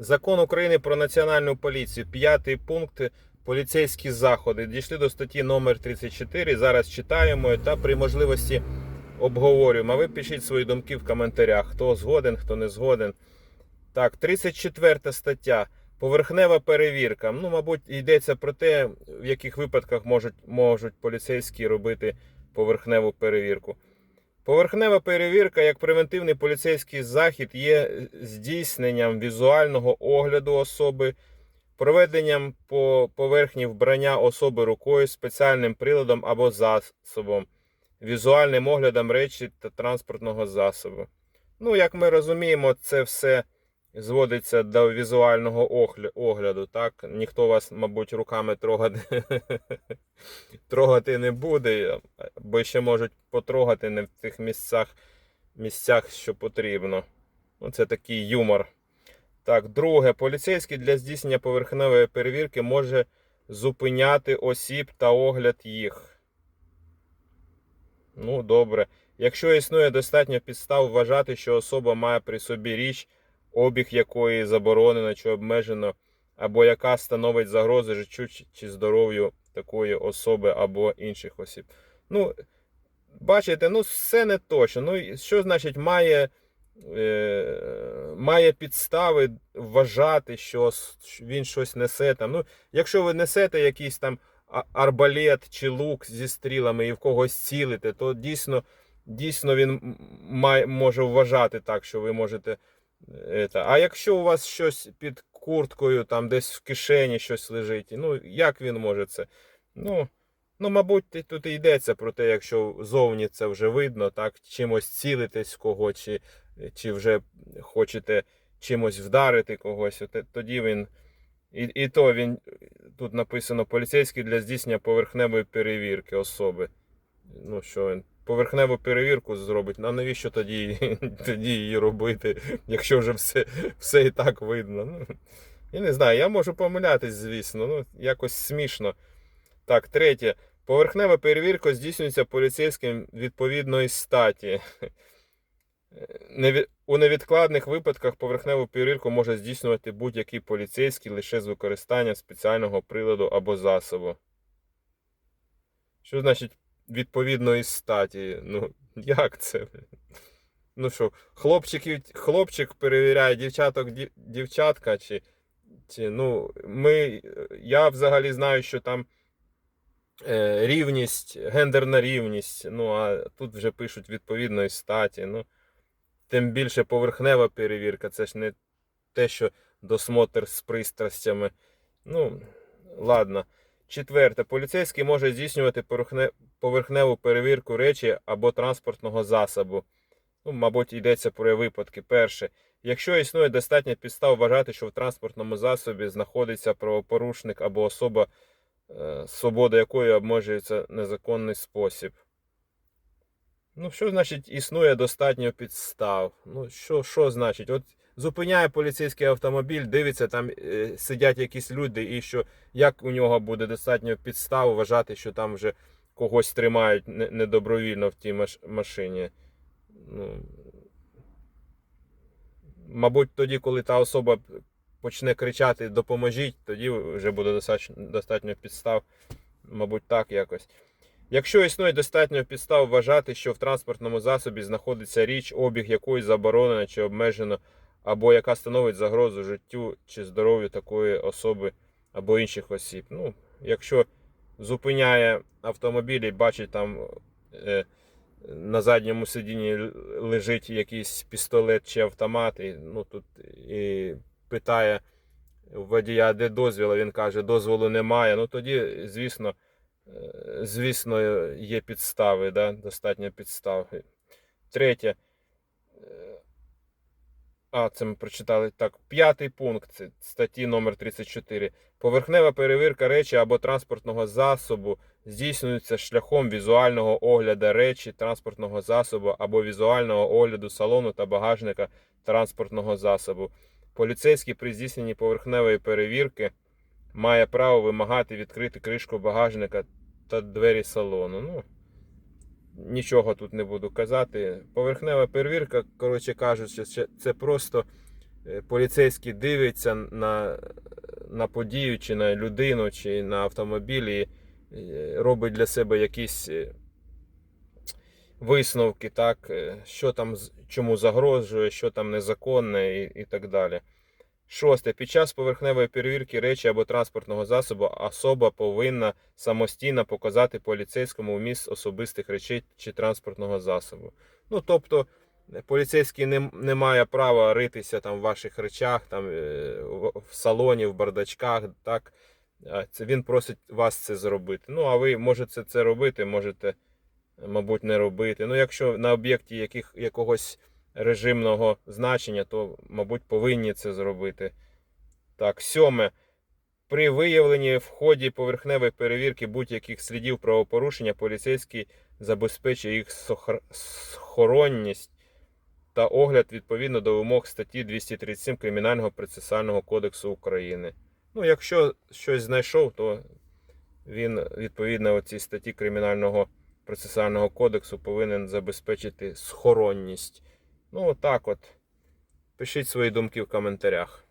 Закон України про національну поліцію, п'ятий пункт поліцейські заходи. Дійшли до статті номер 34. Зараз читаємо та при можливості обговорюємо. А ви пишіть свої думки в коментарях. Хто згоден, хто не згоден. Так, 34 стаття. Поверхнева перевірка. Ну, мабуть, йдеться про те, в яких випадках можуть, можуть поліцейські робити поверхневу перевірку. Поверхнева перевірка як превентивний поліцейський захід є здійсненням візуального огляду особи, проведенням по поверхні вбрання особи рукою спеціальним приладом або засобом, візуальним оглядом речі та транспортного засобу. Ну, як ми розуміємо, це все зводиться до візуального огляду. Так? Ніхто вас, мабуть, руками трогати, трогати не буде, бо ще можуть потрогати не в тих місцях, місцях, що потрібно. Ну, це такий юмор. Так, друге, поліцейський для здійснення поверхневої перевірки може зупиняти осіб та огляд їх. Ну, добре. Якщо існує достатньо підстав вважати, що особа має при собі річ, обіг якої заборонено чи обмежено, або яка становить загрози життю чи- здоров'ю такої особи або інших осіб. Ну, бачите, ну все не точно. Ну, що значить має, е, має підстави вважати, що він щось несе там. Ну, якщо ви несете якийсь там арбалет чи лук зі стрілами і в когось цілите, то дійсно, дійсно він має, може вважати так, що ви можете. А якщо у вас щось під курткою, там десь в кишені щось лежить, ну як він може це? Ну, ну мабуть, тут і йдеться про те, якщо зовні це вже видно, так, чимось цілитесь кого, чи, чи вже хочете чимось вдарити когось, от, тоді він. І, і то він тут написано поліцейський для здійснення поверхневої перевірки особи. Ну що він поверхневу перевірку зробить. А навіщо тоді, тоді її робити, якщо вже все, все і так видно? Ну, я не знаю, я можу помилятись, звісно. Ну, якось смішно. Так, третє. Поверхнева перевірка здійснюється поліцейським відповідної статі. У невідкладних випадках поверхневу перевірку може здійснювати будь-який поліцейський лише з використанням спеціального приладу або засобу. Що значить відповідної статі? Ну, як це? Ну що, хлопчиків, хлопчик перевіряє дівчаток, дів- дівчатка, чи, чи ну, ми, я взагалі знаю, що там е, рівність, гендерна рівність, ну а тут вже пишуть відповідної статі. Ну, тим більше поверхнева перевірка, це ж не те, що досмотр з пристрастями. Ну, ладно. Четверте. Поліцейський може здійснювати поверхневу перевірку речі або транспортного засобу. Ну, мабуть, йдеться про випадки. Перше. Якщо існує достатньо підстав вважати, що в транспортному засобі знаходиться правопорушник або особа, е, свобода якої обмежується незаконний спосіб. Ну, що значить існує достатньо підстав? Ну, що, що значить? От зупиняє поліцейський автомобіль, дивиться, там е, сидять якісь люди, і що як у нього буде достатньо підстав вважати, що там вже когось тримають недобровільно в тій машині. Ну, мабуть, тоді, коли та особа почне кричати Допоможіть, тоді вже буде достатньо, достатньо підстав. Мабуть, так якось. Якщо існує достатньо підстав вважати, що в транспортному засобі знаходиться річ, обіг якої заборонено чи обмежено, або яка становить загрозу життю чи здоров'ю такої особи або інших осіб. Ну, якщо зупиняє автомобіль і бачить там е, на задньому сидінні лежить якийсь пістолет чи автомат, і, ну, тут, і питає водія, де дозвіл, а він каже, дозволу немає. Ну тоді, звісно, е, звісно, є підстави, да? достатньо підстав. Третє. А, це ми прочитали. Так, п'ятий пункт це статті номер 34. Поверхнева перевірка речі або транспортного засобу здійснюється шляхом візуального огляду речі, транспортного засобу або візуального огляду салону та багажника транспортного засобу. Поліцейський при здійсненні поверхневої перевірки має право вимагати відкрити кришку багажника та двері салону. Ну, нічого тут не буду казати. Поверхнева перевірка, коротше кажучи, це- просто е, поліцейський дивиться на, на подію, чи на людину, чи на автомобіль і е, робить для себе якісь е, висновки, так, що там чому загрожує, що там незаконне і, і так далі. Шосте. Під час поверхневої перевірки речі або транспортного засобу особа повинна самостійно показати поліцейському вміст особистих речей чи транспортного засобу. Ну, тобто, поліцейський не, не має права ритися там в ваших речах, там, е, в салоні, в бардачках. Так? Це він просить вас це зробити. Ну, а ви можете це робити, можете, мабуть, не робити. Ну, якщо на об'єкті яких, якогось режимного значення, то, мабуть, повинні це зробити. Так, сьоме. При виявленні в ході поверхневої перевірки будь-яких слідів правопорушення поліцейський забезпечує їх схоронність та огляд відповідно до вимог статті 237 Кримінального процесуального кодексу України. Ну, якщо щось знайшов, то він відповідно цій статті Кримінального процесуального кодексу повинен забезпечити схоронність. Ну, отак от. Пишіть свої думки в коментарях.